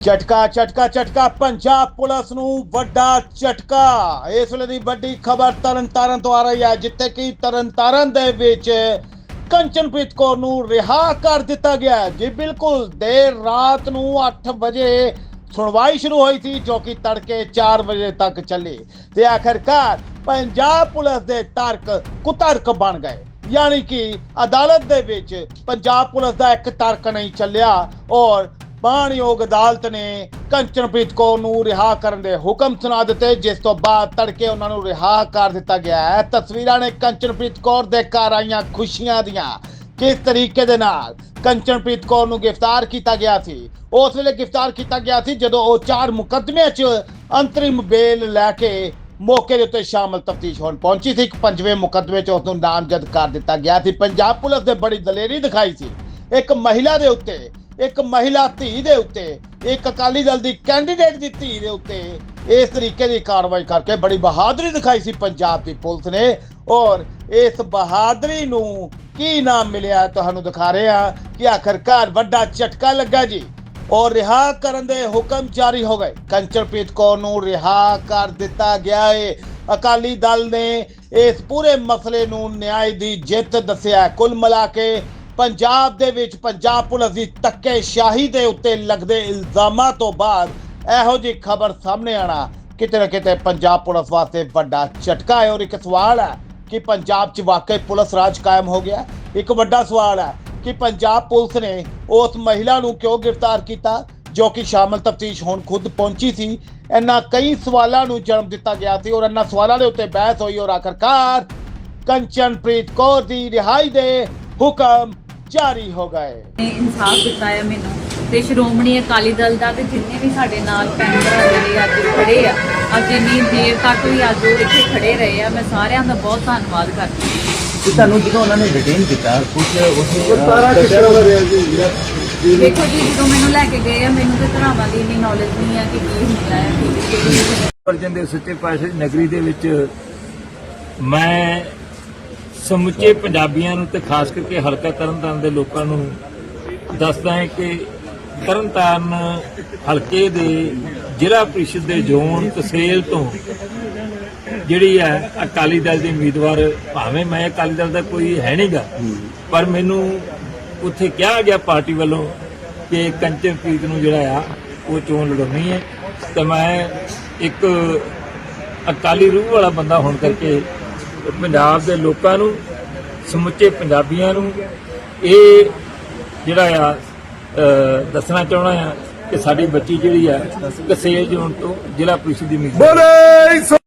ਝਟਕਾ ਝਟਕਾ ਝਟਕਾ, ਪੰਜਾਬ ਪੁਲਿਸ ਨੂੰ ਵੱਡਾ ਝਟਕਾ। ਇਸ ਵੇਲੇ ਦੀ ਵੱਡੀ ਖਬਰ ਤਰਨਤਾਰਨ ਤੋਂ ਆ ਰਹੀ ਹੈ, ਜਿੱਥੇ ਕਿ ਤਰਨਤਾਰਨ ਦੇ ਵਿੱਚ ਕੰਚਨਪ੍ਰੀਤ ਕੌਰ ਨੂੰ ਰਿਹਾ ਕਰ ਦਿੱਤਾ ਗਿਆ ਜੀ ਬਿਲਕੁਲ ਦੇਰ ਰਾਤ ਨੂੰ 8 ਵਜੇ ਸੁਣਵਾਈ ਸ਼ੁਰੂ ਹੋਈ ਸੀ, ਜੋ ਕਿ ਤੜਕੇ 4 ਵਜੇ ਤੱਕ ਚੱਲੀ। ਤੇ ਆਖਰਕਾਰ ਪੰਜਾਬ ਪੁਲਿਸ ਦੇ ਤਰਕ ਕੁਤਰਕ ਬਣ ਗਏ। ਯਾਨੀ ਕਿ ਅਦਾਲਤ ਦੇ ਵਿੱਚ ਪੰਜਾਬ ਪੁਲਿਸ ਦਾ ਇੱਕ ਤਰਕ ਨਹੀਂ ਚੱਲਿਆ ਔਰ ਮਾਣਯੋਗ ਅਦਾਲਤ ਨੇ ਕੰਚਨਪ੍ਰੀਤ ਕੌਰ ਨੂੰ ਰਿਹਾ ਕਰਨ ਦੇ ਹੁਕਮ ਸੁਣਾ ਦਿੱਤੇ, ਜਿਸ ਤੋਂ ਬਾਅਦ ਤੜਕੇ ਉਹਨਾਂ ਨੂੰ ਰਿਹਾ ਕਰ ਦਿੱਤਾ ਗਿਆ ਹੈ। ਤਸਵੀਰਾਂ ਨੇ ਕੰਚਨਪ੍ਰੀਤ ਕੌਰ ਦੇ ਘਰ ਆਈਆਂ ਖੁਸ਼ੀਆਂ ਦੀਆਂ। ਕਿਸ ਤਰੀਕੇ ਦੇ ਨਾਲ ਕੰਚਨਪ੍ਰੀਤ ਕੌਰ ਨੂੰ ਗ੍ਰਿਫਤਾਰ ਕੀਤਾ ਗਿਆ ਸੀ? ਉਸ ਵੇਲੇ ਗ੍ਰਿਫਤਾਰ ਕੀਤਾ ਗਿਆ ਸੀ ਜਦੋਂ ਉਹ ਚਾਰ ਮੁਕੱਦਮਿਆਂ 'ਚ ਅੰਤਰਿਮ ਬੇਲ ਲੈ ਕੇ ਮੌਕੇ ਦੇ ਉੱਤੇ ਸ਼ਾਮਲ ਤਫਤੀਸ਼ ਹੋਣ ਪਹੁੰਚੀ ਸੀ। ਇੱਕ ਪੰਜਵੇਂ ਮੁਕੱਦਮੇ 'ਚ ਉਸ ਨੂੰ ਨਾਮਜ਼ਦ ਕਰ ਦਿੱਤਾ ਗਿਆ ਸੀ। ਪੰਜਾਬ ਪੁਲਿਸ ਨੇ ਬੜੀ ਦਲੇਰੀ ਦਿਖਾਈ ਸੀ। ਇੱਕ ਮਹਿਲਾ ਦੇ ਉੱਤੇ ਇੱਕ ਮਹਿਲਾ ਧੀ ਦੇ ਉੱਤੇ, ਇੱਕ ਅਕਾਲੀ ਦਲ ਦੀ ਕੈਂਡੀਡੇਟ ਦੀ ਧੀ ਦੇ ਉੱਤੇ, ਇਸ ਤਰੀਕੇ ਦੀ ਕਾਰਵਾਈ ਕਰਕੇ ਬੜੀ ਬਹਾਦਰੀ ਦਿਖਾਈ ਸੀ ਪੰਜਾਬ ਦੀ ਪੁਲਿਸ ਨੇ। ਔਰ ਇਸ ਬਹਾਦਰੀ ਨੂੰ ਕੀ ਨਾਮ ਮਿਲਿਆ ਤੁਹਾਨੂੰ ਦਿਖਾ ਰਹੇ ਹਾਂ ਕਿ ਆਖਰਕਾਰ ਵੱਡਾ ਝਟਕਾ ਲੱਗਾ ਜੀ। ਔਰ ਰਿਹਾ ਕਰਨ ਦੇ ਹੁਕਮ ਜਾਰੀ ਹੋ ਗਏ। ਕੰਚਨਪ੍ਰੀਤ ਕੌਰ ਨੂੰ ਰਿਹਾ ਕਰ ਦਿੱਤਾ ਗਿਆ ਹੈ ਅਕਾਲੀ ਦਲ ਨੇ ਇਸ ਪੂਰੇ ਮਸਲੇ ਨੂੰ ਨਿਆਂ ਦੀ ਜਿੱਤ ਦੱਸਿਆ। ਕੁੱਲ ਮਿਲਾ ਕੇ ਪੰਜਾਬ ਦੇ ਵਿੱਚ ਪੰਜਾਬ ਪੁਲਿਸ ਦੀ ਧੱਕੇਸ਼ਾਹੀ ਦੇ ਉੱਤੇ ਲੱਗਦੇ ਇਲਜ਼ਾਮਾਂ ਤੋਂ ਬਾਅਦ ਇਹੋ ਜਿਹੀ ਖਬਰ ਸਾਹਮਣੇ ਆਣਾ ਕਿਤੇ ਨਾ ਕਿਤੇ ਪੰਜਾਬ ਪੁਲਿਸ ਵਾਸਤੇ ਵੱਡਾ ਝਟਕਾ ਹੈ ਔਰ ਇੱਕ ਸਵਾਲ ਹੈ ਕਿ ਪੰਜਾਬ 'ਚ ਵਾਕਈ ਪੁਲਿਸ ਰਾਜ ਕਾਇਮ ਹੋ ਗਿਆ? ਇੱਕ ਵੱਡਾ ਸਵਾਲ ਹੈ ਕਿ ਪੰਜਾਬ ਪੁਲਿਸ ਨੇ ਉਸ ਮਹਿਲਾ ਨੂੰ ਕਿਉਂ ਗ੍ਰਿਫਤਾਰ ਕੀਤਾ, ਜੋ ਕਿ ਸ਼ਾਮਲ ਤਫਤੀਸ਼ ਹੁਣ ਖੁਦ ਪਹੁੰਚੀ ਸੀ? ਇਹਨਾਂ ਕਈ ਸਵਾਲਾਂ ਨੂੰ ਜਨਮ ਦਿੱਤਾ ਗਿਆ ਸੀ ਔਰ ਇਹਨਾਂ ਸਵਾਲਾਂ ਦੇ ਉੱਤੇ ਬਹਿਸ ਹੋਈ ਔਰ ਆਖਰਕਾਰ ਕੰਚਨਪ੍ਰੀਤ ਕੌਰ ਦੀ ਰਿਹਾਈ ਦੇ ਹੁਕਮ ਜਾਰੀ ਹੋ ਗਏ। ਨੇ ਇਨਸਾਫ ਹੈ ਮੈਨੂੰ। ਤੇ ਸ਼੍ਰੋਮਣੀ ਅਕਾਲੀ ਦਲ ਦਾ ਤੇ ਜਿੰਨੇ ਵੀ ਸਾਡੇ ਨਾਲ ਪਿੰਡ ਜਿਹੜੇ ਅੱਜ ਖੜੇ ਆ ਅੱਜ ਇੰਨੀ ਦੇਰ ਤੱਕ ਵੀ ਅੱਜ ਉਹ ਇੱਥੇ ਖੜੇ ਰਹੇ ਆ ਮੈਂ ਸਾਰਿਆਂ ਦਾ ਬਹੁਤ ਧੰਨਵਾਦ ਕਰਦੀ ਹਾਂ। ਕਿ ਤੁਹਾਨੂੰ ਜਦੋਂ ਉਹਨਾਂ ਨੇ ਡਿਟੇਨ ਕੀਤਾ ਕੁਝ ਉਸੇ ਸਾਰਾ ਕਿੱਥੇ ਹੋ ਰਿਹਾ ਜੀ। ਦੇਖੋ ਜੀ ਜਦੋਂ ਮੈਨੂੰ ਲੈ ਕੇ ਗਏ ਆ ਮੈਨੂੰ ਤੇ ਧਰਾਵਾਂ ਦੀ ਇੰਨੀ ਨੌਲੇਜ ਨਹੀਂ ਆ ਕਿ ਕੀ ਹੁੰਦਾ ਹੈ ਕੀ ਕੀ ਪਰਜਨ ਦੇ ਸੱਚੇ ਪਾਤਸ਼ਾਹ ਦੀ ਨਗਰੀ ਦੇ ਵਿੱਚ ਮੈਂ ਸਮੁੱਚੇ ਪੰਜਾਬੀਆਂ ਨੂੰ ਤੇ ਖਾਸ ਕਰਕੇ ਹਲਕਾ ਤਰਨਤਾਰਨ ਦੇ ਲੋਕਾਂ ਨੂੰ ਦੱਸਦਾ ਹਾਂ ਕਿ ਤਰਨਤਾਰਨ ਹਲਕੇ ਦੇ ਜ਼ਿਲ੍ਹਾ ਪ੍ਰੀਸ਼ਦ ਦੇ ਜ਼ੋਨ ਤਹਿਸੀਲ ਤੋਂ ਜਿਹੜੀ ਹੈ ਅਕਾਲੀ ਦਲ ਦੇ ਉਮੀਦਵਾਰ ਭਾਵੇਂ ਮੈਂ ਅਕਾਲੀ ਦਲ ਦਾ ਕੋਈ ਹੈ ਨਹੀਂਗਾ ਪਰ ਮੈਨੂੰ ਉੱਥੇ ਕਿਹਾ ਗਿਆ ਪਾਰਟੀ ਵੱਲੋਂ ਕਿ ਕੰਚਨਪ੍ਰੀਤ ਨੂੰ ਜਿਹੜਾ ਆ ਉਹ ਚੋਣ ਲੜਾਉਣੀ ਹੈ। ਤੇ ਮੈਂ ਇੱਕ ਅਕਾਲੀ ਰੂਹ ਵਾਲਾ ਬੰਦਾ ਹੋਣ ਕਰਕੇ ਪੰਜਾਬ ਦੇ ਲੋਕਾਂ ਨੂੰ, ਸਮੁੱਚੇ ਪੰਜਾਬੀਆਂ ਨੂੰ ਇਹ ਜਿਹੜਾ ਆ ਦੱਸਣਾ ਚਾਹਣਾ ਆ ਕਿ ਸਾਡੀ ਬੱਚੀ ਜਿਹੜੀ ਆ ਕਸੇਲ ਜ਼ੋਨ ਤੋਂ ਜ਼ਿਲ੍ਹਾ ਪ੍ਰੀਸ਼ਦ ਦੀ ਉਮੀਦਵਾਰ